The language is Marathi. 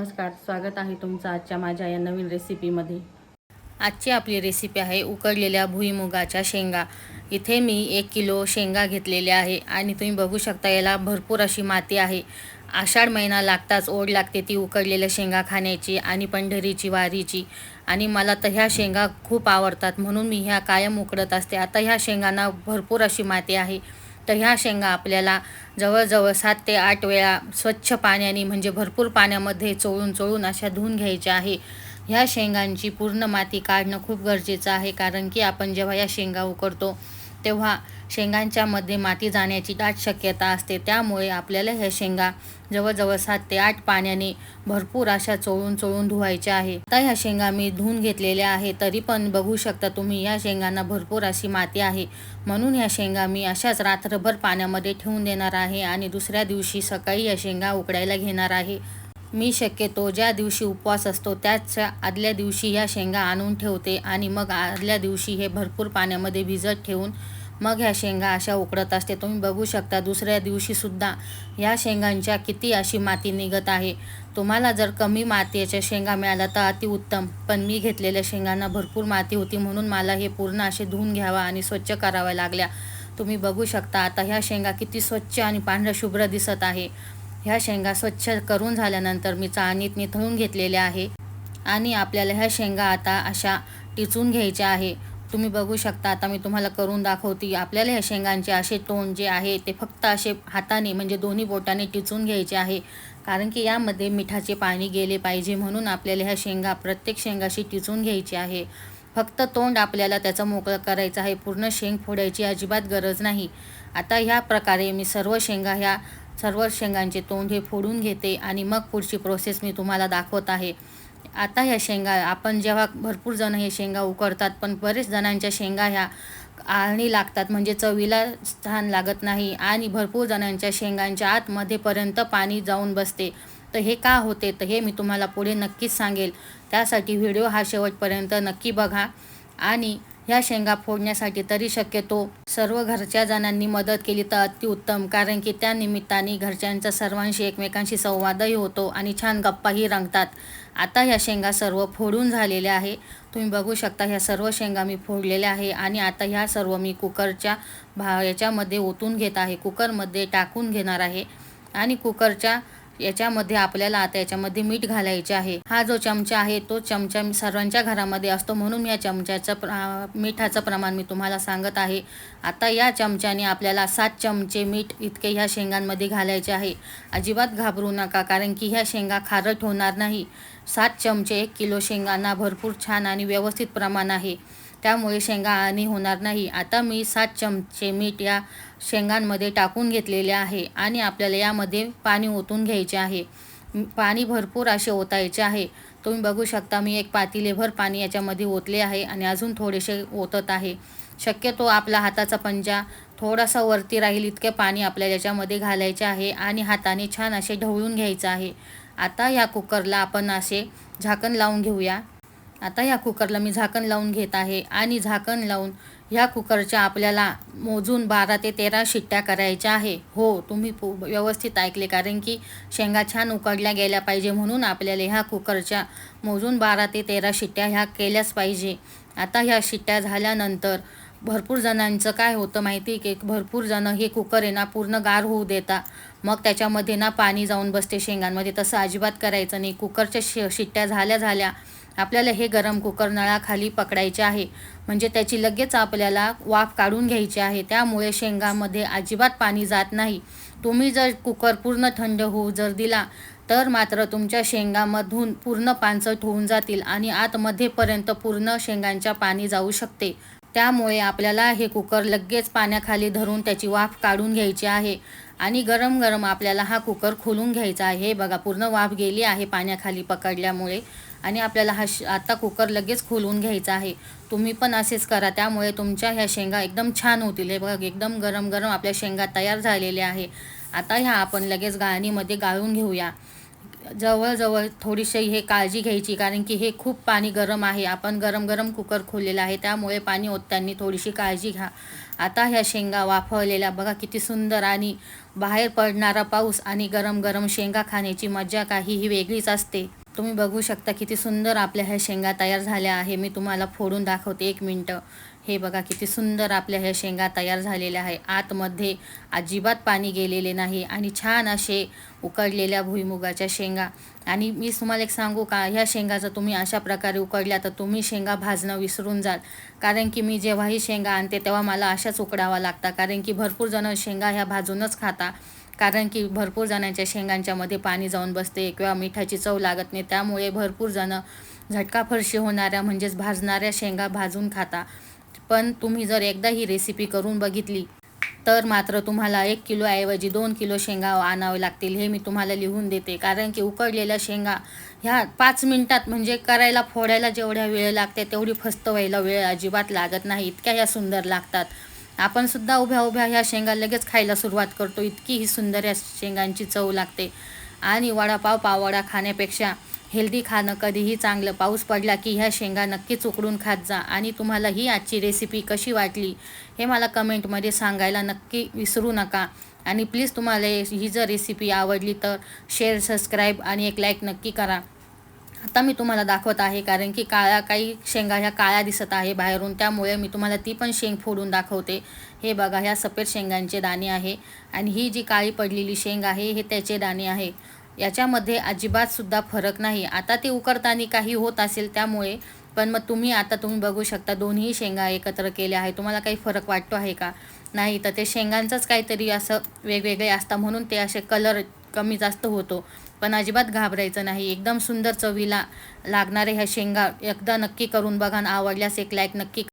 नमस्कार स्वागत आहे तुमचं आजच्या माझ्या या नवीन रेसिपीमध्ये आजची आपली रेसिपी आहे उकडलेल्या भुईमुगाच्या शेंगा. इथे मी एक किलो शेंगा घेतलेल्या आहे आणि तुम्ही बघू शकता याला भरपूर अशी माती आहे. आषाढ महिना लागताच ओढ लागते ती उकडलेल्या शेंगा खाण्याची आणि पंढरीची वारीची. आणि मला तर ह्या शेंगा खूप आवडतात म्हणून मी ह्या कायम उकडत असते. आता ह्या शेंगांना भरपूर अशी माती आहे. तर ह्या शेंगा आपल्याला जवळजवळ सात ते आठ वेळा स्वच्छ पाण्याने म्हणजे भरपूर पाण्यामध्ये चोळून चोळून अशा धुवून घ्यायच्या आहे. ह्या शेंगांची पूर्ण माती काढणं खूप गरजेचं आहे कारण की आपण जेव्हा या शेंगा उकडतो तेव्हा शेंगांच्या मध्ये माती जाण्याची दाट शक्यता असते. त्यामुळे आपल्याला ह्या शेंगा जवळजवळ सात ते आठ पाण्याने भरपूर अशा चोळून चोळून धुवायच्या आहे आता ह्या शेंगा मी धुवून घेतलेल्या आहे तरी पण बघू शकता तुम्ही या शेंगांना भरपूर अशी माती आहे. म्हणून ह्या शेंगा मी अशाच रात्रभर पाण्यामध्ये ठेवून देणार आहे आणि दुसऱ्या दिवशी सकाळी या शेंगा उकडायला घेणार आहे. मी शक्यतो ज्या दिवशी उपवास असतो त्याच्या आदल्या दिवशी ह्या शेंगा आणून ठेवते आणि मग आदल्या दिवशी हे भरपूर पाण्यामध्ये भिजत ठेवून मग ह्या शेंगा अशा उकडत असते. तुम्ही बघू शकता दुसऱ्या दिवशीसुद्धा ह्या शेंगांच्या किती अशी माती निघत आहे. तुम्हाला जर कमी मातीच्या शेंगा मिळाल्या तर अतिउत्तम पण मी घेतलेल्या शेंगांना भरपूर माती होती म्हणून मला हे पूर्ण असे धुवून घ्यावा आणि स्वच्छ कराव्या लागल्या. तुम्ही बघू शकता आता ह्या शेंगा किती स्वच्छ आणि पांढऱ्या शुभ्र दिसत आहे. ह्या शेंगा स्वच्छ करून झाल्यानंतर मी चाळणीत निथळून घेतलेल्या आहे. आणि आपल्याला ह्या शेंगा आता अशा टिचून घ्यायच्या आहे. तुम्ही बघू शकता आता मी तुम्हाला करून दाखवते. आपल्याला ह्या शेंगांचे असे तोंड जे आहे ते फक्त असे हाताने म्हणजे दोन्ही बोटाने टिचून घ्यायचे आहे. कारण की यामध्ये मिठाचे पाणी गेले पाहिजे म्हणून आपल्याला ह्या शेंगा प्रत्येक शेंगाशी टिचून घ्यायची आहे. फक्त तोंड आपल्याला त्याचं मोकळं करायचं आहे पूर्ण शेंग फोडायची अजिबात गरज नाही. आता ह्या प्रकारे मी सर्व शेंगा ह्या सर्व शेंगांचे तोंड हे फोडून घेते आणि मग पुढची प्रोसेस मी तुम्हाला दाखवत आहे. आता ह्या शेंगा आपण जेव्हा भरपूर जण हे शेंगा उकडतात पण बरेच जणांच्या शेंगा ह्या आळणी लागतात म्हणजे चवीला छान लागत नाही आणि भरपूर जणांच्या शेंगांच्या आतमध्येपर्यंत पाणी जाऊन बसते. तर हे का होते? तर हे मी तुम्हाला पुढे नक्कीच सांगेल. त्यासाठी व्हिडिओ हा शेवटपर्यंत नक्की बघा आणि ह्या शेंगा फोडण्यासाठी तरी शक्यतो सर्व घरच्या जणांनी मदत केली तर अतिउत्तम कारण की त्या निमित्ताने घरच्यांचा सर्वांशी एकमेकांशी संवादही होतो आणि छान गप्पाही रंगतात. आता ह्या शेंगा सर्व फोडून झालेल्या आहे. तुम्ही बघू शकता ह्या सर्व शेंगा मी फोडलेल्या आहे आणि आता ह्या सर्व मी कुकरच्या भा याच्यामध्ये ओतून घेत आहे. कुकरमध्ये टाकून घेणार आहे आणि कुकरच्या याच्यामध्ये आपल्याला आता याच्यामध्ये मीठ घालायचे आहे. हा जो चमचा आहे तो चमचा सर्वांच्या घरामध्ये असतो म्हणून या चमच्याचं प्र मिठाचं प्रमाण मी तुम्हाला सांगत आहे. आता या चमच्याने आपल्याला सात चमचे मीठ इतके ह्या शेंगांमध्ये घालायचे आहे. अजिबात घाबरू नका कारण की ह्या शेंगा खारट होणार नाही. सात चमचे एक किलो शेंगांना भरपूर छान आणि व्यवस्थित प्रमाण आहे. त्यामुळे शेंगा आणि होणार नाही. आता मी सात चमचे मीठ या शेंगांमध्ये टाकून घेतलेले आहे आणि आपल्याला यामध्ये पाणी ओतून घ्यायचे आहे. पाणी भरपूर असे ओतायचे आहे. तुम्ही बघू शकता मी एक पातीलेभर पाणी याच्यामध्ये ओतले आहे आणि अजून थोडेसे ओतत आहे. शक्यतो आपला हाताचा पंजा थोडासा वरती राहील इतके पाणी आपल्याला याच्यामध्ये घालायचे आहे आणि हाताने छान असे ढवळून घ्यायचं आहे. आता या कुकरला आपण असे झाकण लावून घेऊया. आता ह्या कुकरला मी झाकण लावून घेत आहे. आणि झाकण लावून ह्या कुकरच्या आपल्याला मोजून बारा ते तेरा शिट्ट्या करायच्या आहे. हो तुम्ही पु व्यवस्थित ऐकले. कारण की शेंगा छान उकडल्या गेल्या पाहिजे म्हणून आपल्याला ह्या कुकरच्या मोजून बारा ते तेरा शिट्ट्या ह्या केल्याच पाहिजे. आता ह्या शिट्ट्या झाल्यानंतर भरपूर जणांचं काय होतं माहिती की भरपूर जणं हे कुकर आहे ना पूर्ण गार होऊ देता. मग त्याच्यामध्ये ना पाणी जाऊन बसते शेंगांमध्ये. तसं अजिबात करायचं नाही. कुकरच्या शि शिट्ट्या झाल्या झाल्या आपल्याला हे गरम कुकर नळाखाली पकडायचे आहे. म्हणजे त्याची लगेच आपल्याला वाफ काढून घ्यायची आहे. त्यामुळे शेंगामध्ये अजिबात पाणी जात नाही. तुम्ही जर कुकर पूर्ण थंड होऊ जर दिला तर मात्र तुमच्या शेंगामधून पूर्ण पानसट होऊन जातील आणि आतमध्येपर्यंत पूर्ण शेंगांच्या पाणी जाऊ शकते. त्यामुळे आपल्याला हे कुकर लगेच पाण्याखाली धरून त्याची वाफ काढून घ्यायची आहे आणि गरम गरम आपल्याला हा कुकर खोलून घ्यायचा आहे. हे बघा पूर्ण वाफ गेली आहे पाण्याखाली पकडल्यामुळे. आणि आपल्याला हा श आता कुकर लगेच खोलून घ्यायचा आहे. तुम्ही पण असेच करा. त्यामुळे तुमच्या ह्या शेंगा एकदम छान होतील. हे बघा एकदम गरम गरम आपल्या शेंगा तयार झालेल्या आहे. आता ह्या आपण लगेच गाळणीमध्ये गाळून घेऊया. जवळजवळ थोडीशी हे काळजी घ्यायची कारण की हे खूप पाणी गरम आहे. आपण गरम गरम कुकर खोललेला आहे. त्यामुळे पाणी ओतताना थोडीशी काळजी घ्या. आता ह्या शेंगा वाफवलेल्या बघा किती सुंदर आणि बाहेर पडणारा पाऊस आणि गरम गरम शेंगा खाण्याची मजा काहीही वेगळीच असते. तुम्ही बघू शकता किती सुंदर आपल्या ह्या शेंगा तयार झाल्या आहे. मी तुम्हाला फोडून दाखवते एक मिनटं. हे बघा किती सुंदर आपल्या ह्या शेंगा तयार झालेल्या आहे. आतमध्ये अजिबात पाणी गेलेले नाही आणि छान असे उकडलेल्या भुईमुगाच्या शेंगा. आणि मी तुम्हाला एक सांगू का ह्या शेंगा जर तुम्ही अशा प्रकारे उकडल्या तर तुम्ही शेंगा भाजणं विसरून जाल. कारण की मी जेव्हाही शेंगा आणते तेव्हा मला अशाच उकडावा लागता कारण की भरपूर जणं शेंगा ह्या भाजूनच खाता. कारण की भरपूर जणांच्या शेंगांच्यामध्ये पाणी जाऊन बसते किंवा मिठाची चव लागत नाही. त्यामुळे भरपूर जणं झटका फरशी होणाऱ्या म्हणजेच भाजणाऱ्या शेंगा भाजून खाता. पण तुम्ही जर एकदा ही रेसिपी करून बघितली तर मात्र तुम्हाला एक किलोऐवजी दोन किलो शेंगा आणावे लागतील हे मी तुम्हाला लिहून देते. कारण की उकडलेल्या शेंगा ह्या पाच मिनिटात म्हणजे करायला फोडायला जेवढ्या वेळ लागते तेवढी फस्त व्हायला वेळ अजिबात लागत नाही इतक्या ह्या सुंदर लागतात. आपण सुद्धा उभ्या उभ्या ह्या शेंगा लगेच खायला सुरुवात करतो. इतकी ही सुंदर या शेंगांची चव लागते. आणि वडापाव पावडा खाण्यापेक्षा हेल्दी खाणं कधीही चांगलं. पाऊस पडला की ह्या शेंगा नक्कीच उकडून खात जा. आणि तुम्हाला ही आजची रेसिपी कशी वाटली हे मला कमेंटमध्ये सांगायला नक्की विसरू नका. आणि प्लीज तुम्हाला ही जर रेसिपी आवडली तर शेअर सबस्क्राईब आणि एक लाईक नक्की करा. आता मी तुम्हाला दाखवत आहे कारण की काळ्या काही शेंगा ह्या काळ्या दिसत आहे बाहेरून. त्यामुळे मी तुम्हाला ती पण शेंग फोडून दाखवते. हे बघा ह्या सफेद शेंगांचे दाणे आहे. आणि ही जी काळी पडलेली शेंग आहे हे त्याचे दाणे आहे. याच्यामध्ये अजिबातसुद्धा फरक नाही. आता ते उकडताना काही होत असेल त्यामुळे पण मग तुम्ही आता तुम्ही बघू शकता दोन्ही शेंगा एकत्र केल्या आहे तुम्हाला काही फरक वाटतो आहे का? नाही तर ते शेंगांचंच काहीतरी असं वेगवेगळे असतं म्हणून ते असे कलर कमी जास्त होतो. पण अजिबात घाबरायचं नाही. एकदम सुंदर चवीला लागणारे ह्या शेंगा एकदा नक्की करून बघा आवडल्यास एक लाईक नक्की